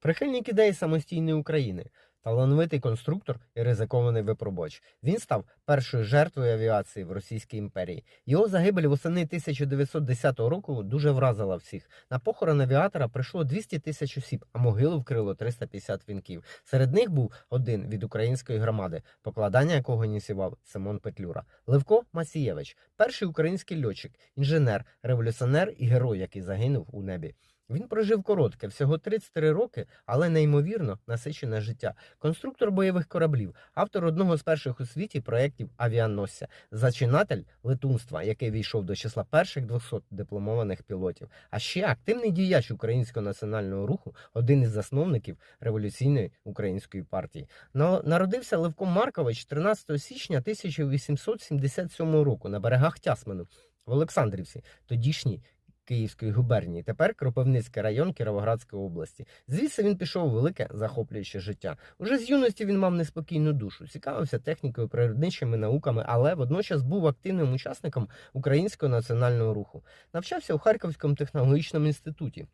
Прихильник ідеї самостійної України, талановитий конструктор і ризикований випробувач. Він став першою жертвою авіації в Російській імперії. Його загибель восени 1910 року дуже вразила всіх. На похорон авіатора прийшло 200 тисяч осіб, а могилу вкрило 350 вінків. Серед них був один від української громади, покладання якого ініціював Симон Петлюра. Левко Масієвич, перший український льотчик, інженер, революціонер і герой, який загинув у небі. Він прожив коротке, всього 33 роки, але неймовірно насичене життя. Конструктор бойових кораблів, автор одного з перших у світі проєктів авіаносця, зачинатель летунства, який війшов до числа перших 200 дипломованих пілотів. А ще активний діяч українського національного руху, один із засновників революційної української партії. Народився Левко Маркович 13 січня 1877 року на берегах Тясмину в Олександрівці, тодішній Київської губернії, тепер Кропивницький район Кіровоградської області. Звідси він пішов у велике захоплююче життя. Уже з юності він мав неспокійну душу, цікавився технікою, природничими науками, але водночас був активним учасником українського національного руху. Навчався у Харківському технологічному інституті.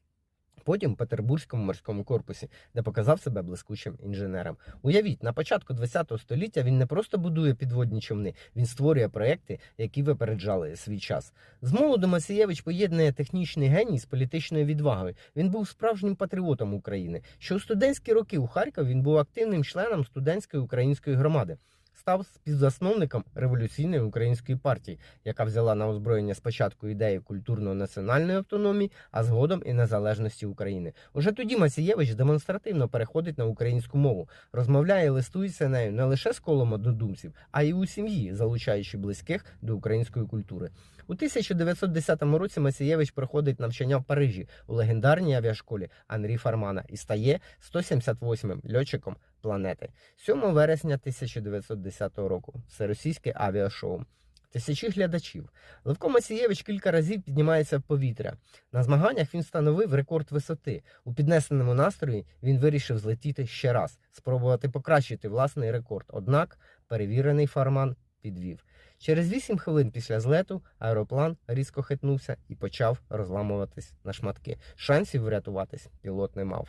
Потім в Петербурзькому морському корпусі, де показав себе блискучим інженером. Уявіть, на початку ХХ століття він не просто будує підводні човни, він створює проекти, які випереджали свій час. З молоду Масієвич поєднує технічний геній з політичною відвагою. Він був справжнім патріотом України. Ще у студентські роки у Харкові він був активним членом студентської української громади. Став співзасновником революційної української партії, яка взяла на озброєння спочатку ідеї культурно-національної автономії, а згодом і незалежності України. Уже тоді Масієвич демонстративно переходить на українську мову, розмовляє і листується нею не лише з колом однодумців, а й у сім'ї, залучаючи близьких до української культури. У 1910 році Масієвич проходить навчання в Парижі у легендарній авіашколі Анрі Фармана і стає 178-м льотчиком планети. 7 вересня 1910 року. Всеросійське авіашоу. Тисячі глядачів. Левко Масієвич кілька разів піднімається в повітря. На змаганнях він встановив рекорд висоти. У піднесеному настрої він вирішив злетіти ще раз, спробувати покращити власний рекорд. Однак перевірений фарман підвів. Через 8 хвилин після злету аероплан різко хитнувся і почав розламуватись на шматки. Шансів врятуватись пілот не мав.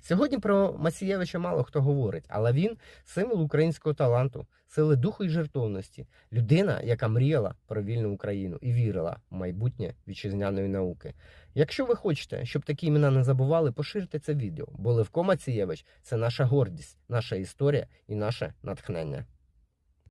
Сьогодні про Масієвича мало хто говорить, але він символ українського таланту, сили духу і жертовності, людина, яка мріяла про вільну Україну і вірила в майбутнє вітчизняної науки. Якщо ви хочете, щоб такі імена не забували, поширте це відео, бо Левко Мацієвич це наша гордість, наша історія і наше натхнення.